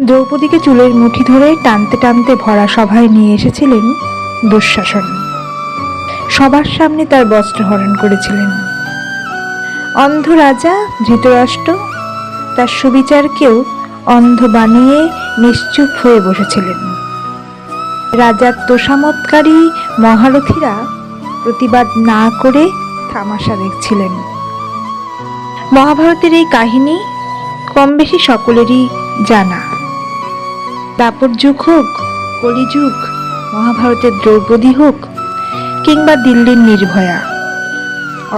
দ্রৌপদীকে চুলের মুঠি ধরে টানতে টানতে ভরা সভায় নিয়ে এসেছিলেন দুঃশাসন। সবার সামনে তার বস্ত্র হরণ করেছিলেন। অন্ধ রাজা, ধৃতরাষ্ট্র, তার সুবিচারকেও অন্ধ বানিয়ে নিশ্চুপ হয়ে বসেছিলেন। রাজার তোষামৎকারী মহারথীরা প্রতিবাদ না করে থামাশা দেখছিলেন। মহাভারতের এই কাহিনী কম বেশি সকলেরই জানা। দাপর যুগ হোক কলিযুগ মহাভারতের দ্রৌপদী হোক, কিংবা দিল্লির নির্ভয়া,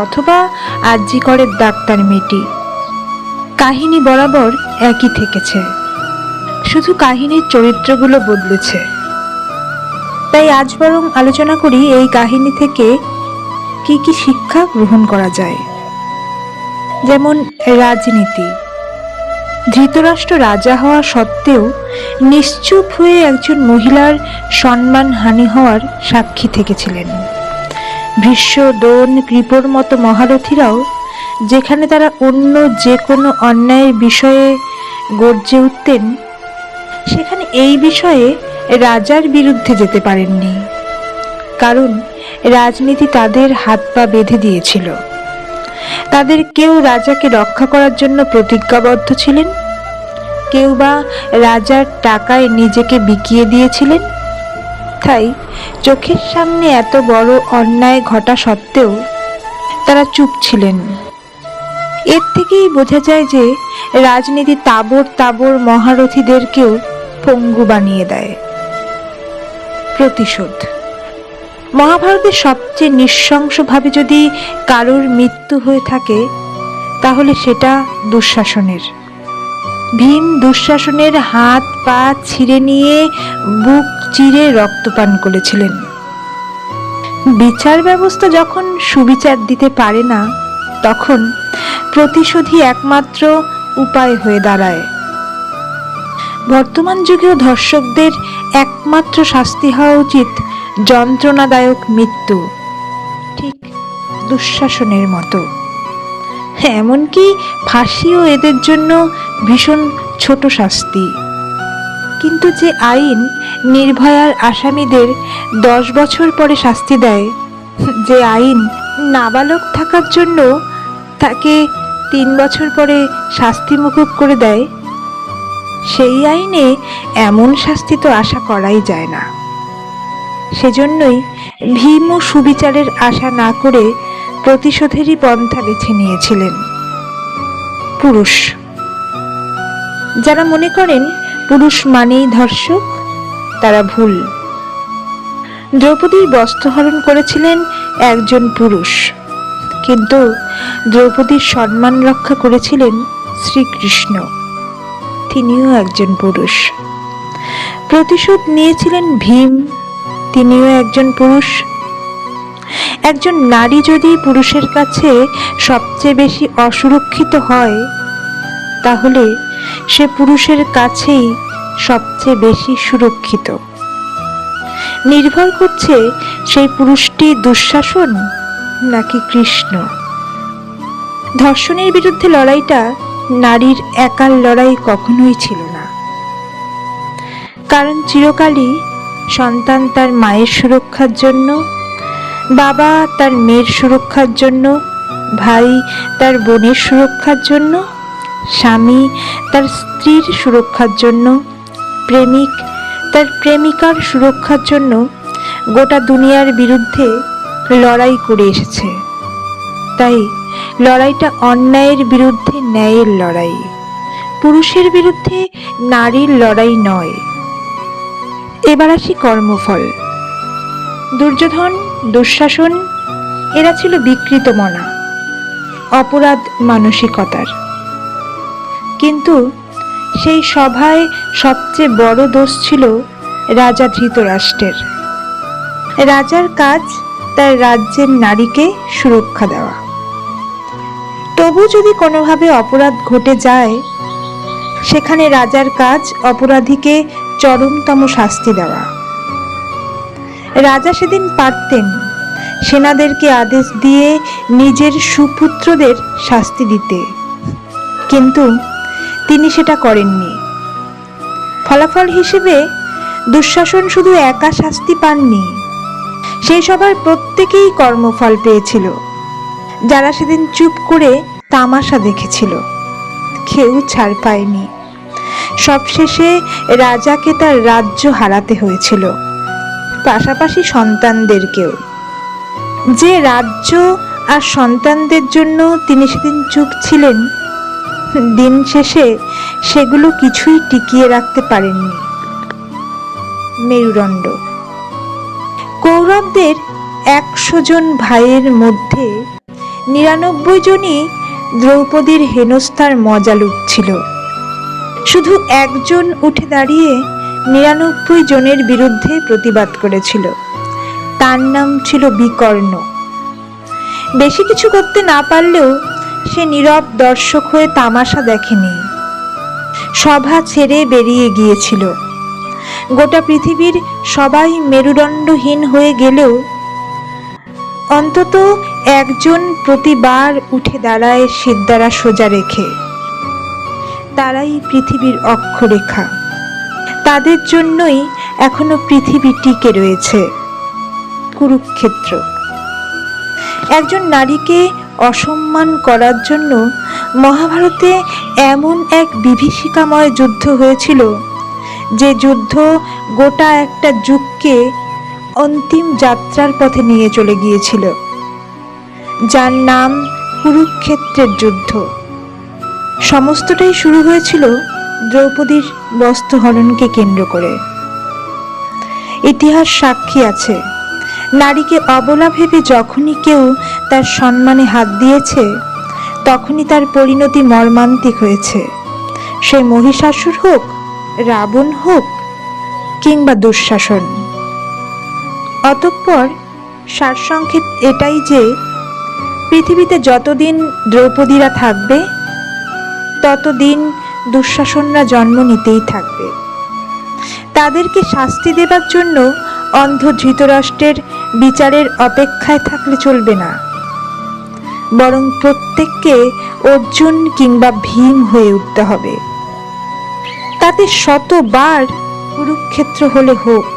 অথবা আরজিকরের ডাক্তার মেয়েটি, কাহিনী বরাবর একই থেকেছে। শুধু কাহিনীর চরিত্রগুলো বদলেছে। তাই আজ বরং আলোচনা করি এই কাহিনী থেকে কি কি শিক্ষা গ্রহণ করা যায়। যেমন রাজনীতি। ধৃতরাষ্ট্র রাজা হওয়া সত্ত্বেও নিশ্চুপ হয়ে একজন মহিলার সম্মান হানি হওয়ার সাক্ষী থেকেছিলেন। ভীষ্ম দোন, কৃপর মতো মহারথীরাও যেখানে তারা অন্য যে কোনো অন্যায়ের বিষয়ে গর্জে উঠতেন, সেখানে এই বিষয়ে রাজার বিরুদ্ধে যেতে পারেননি। কারণ রাজনীতি তাদের হাত পা বেঁধে দিয়েছিল। তাদের কেউ রাজাকে রক্ষা করার জন্য প্রতিজ্ঞাবদ্ধ ছিলেন? কেউ বা রাজার টাকায় নিজেকে বিকিয়ে দিয়েছিলেন? তাই চোখের সামনে এত বড় অন্যায় ঘটা সত্ত্বেও তারা চুপ ছিলেন। এর থেকেই বোঝা যায় যে রাজনীতি তাবর তাবর মহারথীদেরকেও পঙ্গু বানিয়ে দেয়। প্রতিশোধ মহাভারতের সবচেয়ে নৃশংসভাবে যদি কারোর মৃত্যু হয়ে থাকে, তাহলে সেটা দুঃশাসনের। ভীম দুঃশাসনের হাত পা ছিঁড়ে নিয়ে বুক চিরে রক্তপান করেছিলেন। বিচার ব্যবস্থা যখন সুবিচার দিতে পারে না, তখন প্রতিশোধই একমাত্র উপায় হয়ে দাঁড়ায়। বর্তমান যুগেও ধর্ষকদের একমাত্র শাস্তি হওয়া উচিত যন্ত্রণাদায়ক মৃত্যু, ঠিক দুঃশাসনের মতো। এমনকি ফাঁসিও এদের জন্য ভীষণ ছোট শাস্তি। কিন্তু যে আইন নির্ভয়ার আসামিদের দশ বছর পরে শাস্তি দেয়, যে আইন নাবালক থাকার জন্য তাকে তিন বছর পরে শাস্তি মুকুব করে দেয়, সেই আইনে এমন শাস্তি তো আশা করাই যায় না। সেজন্যই ভীম ও সুবিচারের আশা না করে প্রতিশোধেরই পন্থা বেছে নিয়েছিলেন। পুরুষ। যারা মনে করেন পুরুষ মানেই ধর্ষক, তারা ভুল। দ্রৌপদীর বস্ত্রহরণ করেছিলেন একজন পুরুষ। কিন্তু দ্রৌপদীর সম্মান রক্ষা করেছিলেন শ্রীকৃষ্ণ। তিনিও একজন পুরুষ। প্রতিশোধ নিয়েছিলেন ভীম তিনিও একজন পুরুষ। একজন নারী যদি পুরুষের কাছে সবচেয়ে বেশি অসুরক্ষিত হয়, তাহলে সে পুরুষের কাছেই সবচেয়ে বেশি সুরক্ষিত। নির্ভর করছে সেই পুরুষটি দুঃশাসন নাকি কৃষ্ণ। ধর্ষণের বিরুদ্ধে লড়াইটা নারীর একার লড়াই কখনোই ছিল না। কারণ চিরকালই সন্তান তার মায়ের সুরক্ষার জন্য, বাবা তার মেয়ের সুরক্ষার জন্য, ভাই তার বোনের সুরক্ষার জন্য, স্বামী তার স্ত্রীর সুরক্ষার জন্য, প্রেমিক তার প্রেমিকার সুরক্ষার জন্য গোটা দুনিয়ার বিরুদ্ধে লড়াই করে এসেছে। তাই লড়াইটা অন্যায়ের বিরুদ্ধে ন্যায়ের লড়াই। পুরুষের বিরুদ্ধে নারীর লড়াই নয়। এবার আসি কর্মফল। দুর্যোধন, দুঃশাসন, এরা ছিল বিকৃত মনা, অপরাধ মানসিকতার। কিন্তু সেই সভায় সবচেয়ে বড় দোষ ছিল রাজা ধৃতরাষ্ট্রের। রাজার কাজ তার রাজ্যের নারীকে সুরক্ষা দেওয়া। তবু যদি কোনোভাবে অপরাধ ঘটে যায়, সেখানে রাজার কাজ অপরাধীকে চরমতম শাস্তি দেওয়া। রাজা সেদিন পারতেন সেনাদেরকে আদেশ দিয়ে নিজের সুপুত্রদের শাস্তি দিতে। কিন্তু তিনি সেটা করেননি। ফলাফল হিসেবে দুঃশাসন শুধু একা শাস্তি পাননি সেই সবার প্রত্যেকেই কর্মফল পেয়েছিল। যারা সেদিন চুপ করে তামাশা দেখেছিল, কেউ ছাড় পায়নি। সবশেষে রাজাকে তার রাজ্য হারাতে হয়েছিল, পাশাপাশি সন্তানদেরকেও। যে রাজ্য আর সন্তানদের জন্য তিনি সেদিন চুপ ছিলেন, দিন শেষে সেগুলো কিছুই টিকিয়ে রাখতে পারেননি। মেরুদণ্ড। কৌরবদের একশো জন ভাইয়ের মধ্যে নিরানব্বই জনই দ্রৌপদীর হেনস্থার মজা লুটছিল শুধু একজন উঠে দাঁড়িয়ে নিরানব্বই জনের বিরুদ্ধে প্রতিবাদ করেছিল। তার নাম ছিল বিকর্ণ। বেশি কিছু করতে না পারলেও সে নীরব দর্শক হয়ে তামাশা দেখেনি। সভা ছেড়ে বেরিয়ে গিয়েছিল। গোটা পৃথিবীর সবাই মেরুদণ্ডহীন হয়ে গেলেও অন্তত একজন প্রতিবার উঠে দাঁড়ায় সিদ্ধারা সোজা রেখে। তারাই পৃথিবীর অক্ষরেখা। তাদের জন্যই এখনও পৃথিবী টিকে রয়েছে। কুরুক্ষেত্র। একজন নারীকে অসম্মান করার জন্য মহাভারতে এমন এক বিভীষিকাময় যুদ্ধ হয়েছিল, যে যুদ্ধ গোটা একটা যুগকে অন্তিম যাত্রার পথে নিয়ে চলে গিয়েছিল। যার নাম কুরুক্ষেত্রের যুদ্ধ। সমস্তটাই শুরু হয়েছিল দ্রৌপদীর বস্ত্রহরণকে কেন্দ্র করে। ইতিহাস সাক্ষী আছে। নারীকে অবলা ভেবে যখনই কেউ তার সম্মানে হাত দিয়েছে, তখনই তার পরিণতি মর্মান্তিক হয়েছে। সে মহিষাসুর হোক, রাবণ হোক, কিংবা দুঃশাসন। অতঃপর সারসংক্ষেপ এটাই যে, পৃথিবীতে যতদিন দ্রৌপদীরা থাকবে ততদিন দুঃশাসনরা জন্ম নিতেই থাকবে। তাদেরকে শাস্তি দেবার জন্য অন্ধ ধৃতরাষ্ট্রের বিচারের অপেক্ষায় থাকলে চলবে না। বরং প্রত্যেককে অর্জুন কিংবা ভীম হয়ে উঠতে হবে। তাতে শতবার কুরুক্ষেত্র হলে হোক।